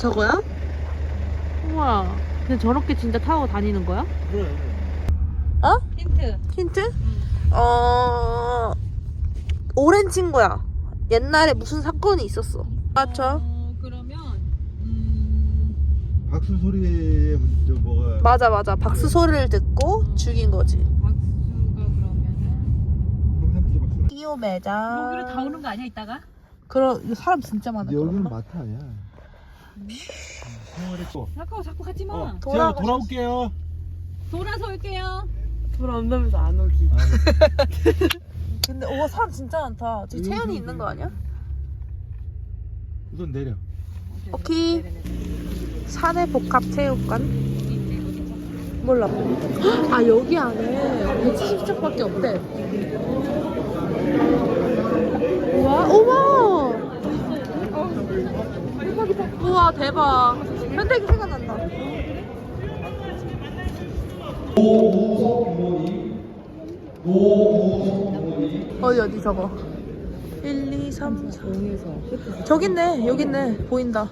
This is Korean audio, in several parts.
저거야? 우와. 근데 저렇게 진짜 타고 다니는 거야? 그래. 어? 힌트. 힌트? 어 오랜 친구야. 옛날에 무슨 사건이 있었어. 맞죠? 어, 그러면 음, 박수 소리에 저 뭐가 맞아 맞아. 박수 소리를 듣고 죽인 거지. 박수가 그러면은 그럼 한두 박수. 이호 매장. 여기로 다 오는 거 아니야 이따가? 그럼 사람 진짜 많아. 여기는 마트 아니야. 생활의 또. 자꾸 자꾸 가지 마. 어, 제가 돌아가셨어. 돌아올게요. 돌아서 올게요. 돌아온다면서 안 오기. 근데 와 사람 진짜 많다. 저기 채연이 있는 거 아니야? 우선 내려. 오케이. 사내 복합 체육관. 몰라. 아 여기 안에 170척밖에 없대. 우와, 우와. 우와 대박. 현대기 생각난다. 어디 어디 저거? 1, 2, 3, 4. 공에서 저기 있네. 여기 있네. 보인다.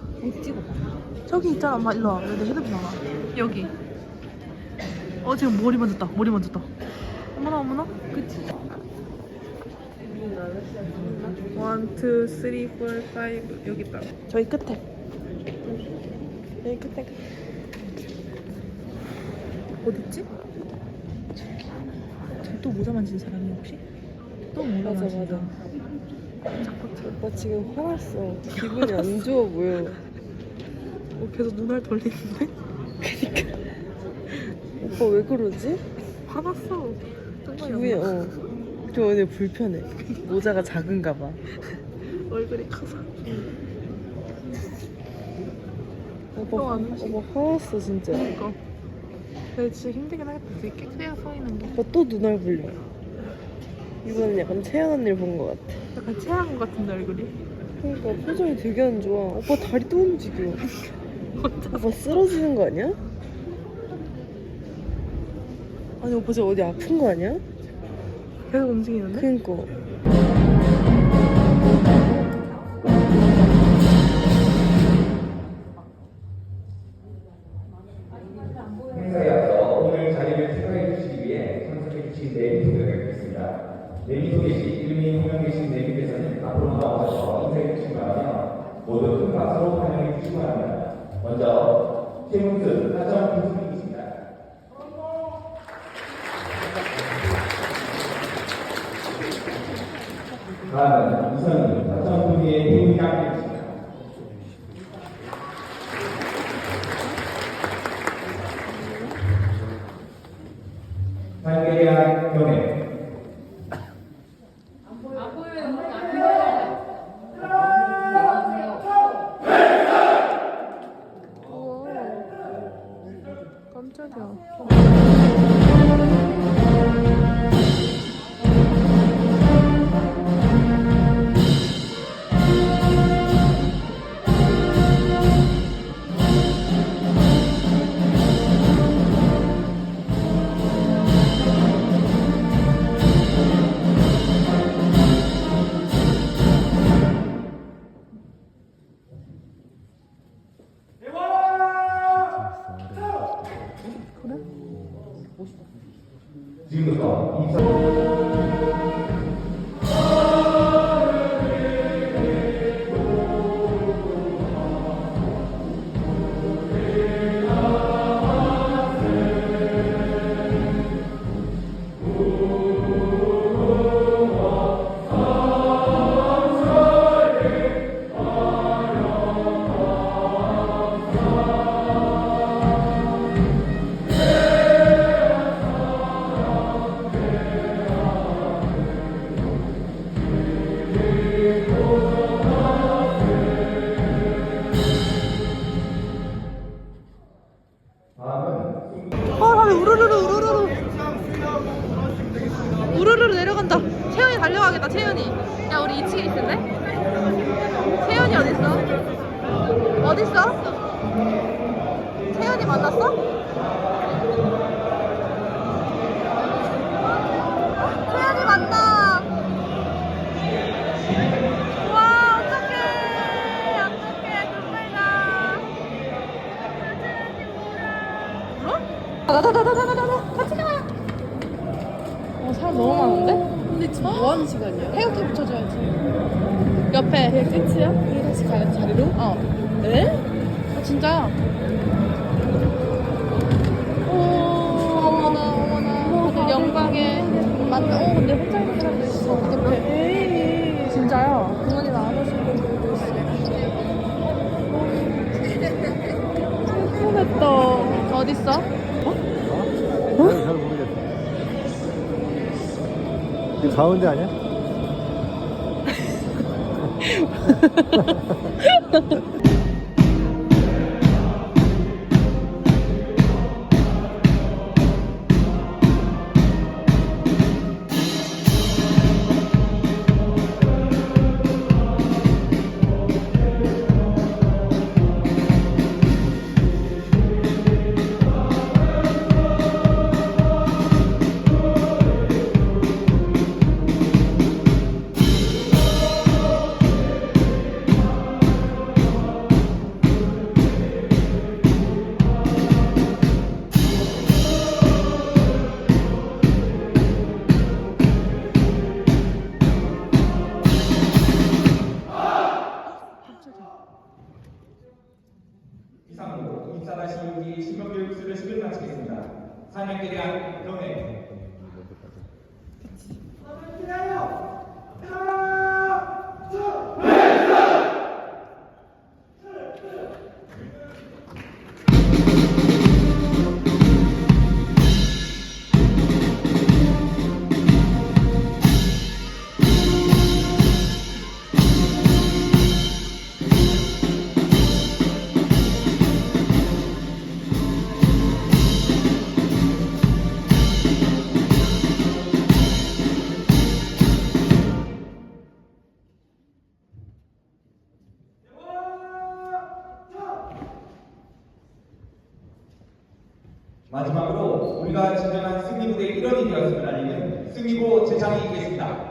저기 있잖아. 엄마 일로 와. 여기 헤드폰 나와. 여기. 어 지금 머리 만졌다. 머리 만졌다. 어머나 어머나. 그치. 원, 투, 쓰리, 포, 파이브 여기 있다. 저기 끝에. 여기 끝에. 끝에. 어딨지? 저기 또 모자 만지는 사람이 혹시? 또 모자 맞아. 맞아. 오빠 지금 화났어. 기분이 안 좋아 보여. 어, 계속 눈알 돌리는데? 오빠 왜 그러지? 화났어. 기분이 어. 좀 오늘 불편해. 모자가 작은가 봐. 얼굴이 커서. 오빠 안 오지? 오빠 화났어 진짜. 그러니까. 근데 진짜 힘들긴 하겠다. 되게 깨끗해야 서 있는 게. 오빠 또 눈알 불려. 이번엔 약간 채연 언니를 본 것 같아. 약간 체한 것 같은데 얼굴이. 그러니까 표정이 되게 안 좋아. 오빠 다리 또 움직여. 오빠 쓰러지는 거 아니야? 아니 오빠 저 어디 아픈 거 아니야? 계속 움직이는데? 그니까. 행사에 앞서 오늘 자리를 축하해 주시기 위해 참석해 주신 네분 소개드리겠습니다. 네분 소개 시 이름이 호명되신 네분께서는 앞으로 나오셔서 인사해 주시기 바라며 모두 큰 박수로 환영해 주시기 바랍니다. 먼저 최문순 하정 교수님이십니다. 이선희 하정 교수의 회의장입니다. 삶에 대한 연애 깜짝이야. 지금부터 이선 어딨어? 채연이 만났어? 채연이 만나. 와, 어떡해. 어떡해. 눈물 뭐? 아, 나. 어? 나나나나나나 같이 나와. 어, 사람 너무 많은데? 근데 지금 뭐 하는 시간이야? 헤어캡 붙여줘야지. 옆에. 그게 끝이야? 우리 다시 가요, 자리로? 어. 네? 아, 진짜야. 오, 어머나, 어머나. 다들 영광에. 맞다. 어, 근데 혼자 있는 사람도 있어. 어떡해. 진짜야. 부모님 안 오신 분들도 있어. 궁금했다. 어딨어? 잘, 잘 모르겠어. 이 가운데 아니야? 24-6기 신병교육수를 시를 마치겠습니다. 사냥에 대한 명예. 마지막으로 우리가 진정한 승리부대의 일원이 되었음을 알리는 승리보 제창이 있겠습니다.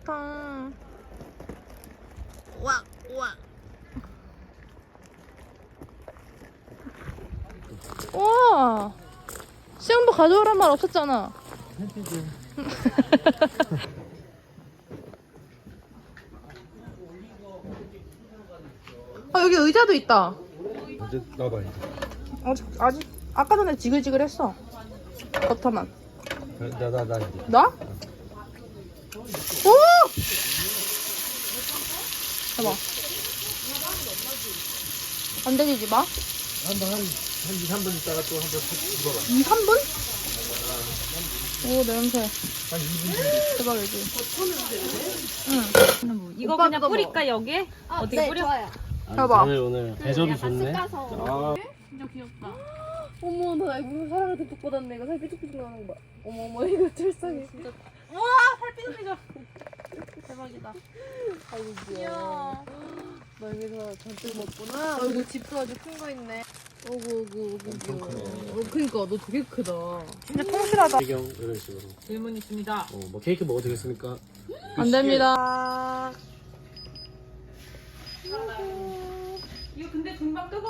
좋다. 우와, 우와. 우와. 수영복 가져오란 말 없었잖아. 아, 여기 의자도 있다. 이제 나봐, 이제. 아직, 아직, 아까 전에 지글지글했어. 버터만. 나, 나, 나, 이제. 나? 오! 해봐. 안 되지 마. 한 번, 한, 한 2, 3분 있다가 또 한번 집어봐. 2, 3분? 오, 냄새. 한 2분 정도. 대박이지. 응. 이거 오빠 그냥 그거 뿌릴까 여기에? 어떻게 뿌려? 해봐. 오늘 대접이 좋네. 아, 진짜 귀엽다. 어머, 나 이거 사람한테 톡 받았네. 이거 살 삐죽삐죽 나는 거야. 어머, 어머, 이거 철상이. 우와, 살 삐죽삐죽. 대박이다. 아이고, 귀여워. 귀여워. 너 여기서 잔뜩 먹구나. 어, 이거 집도 아주 큰 거 있네. 오구, 오구, 오구, 귀여워. 어, 그니까, 너 되게 크다. 진짜 통실하다. 배경 이런 식으로. 질문 있습니다. 어, 뭐 케이크 먹어도 되겠습니까? 안 됩니다. 이거 근데 금방 뜨거.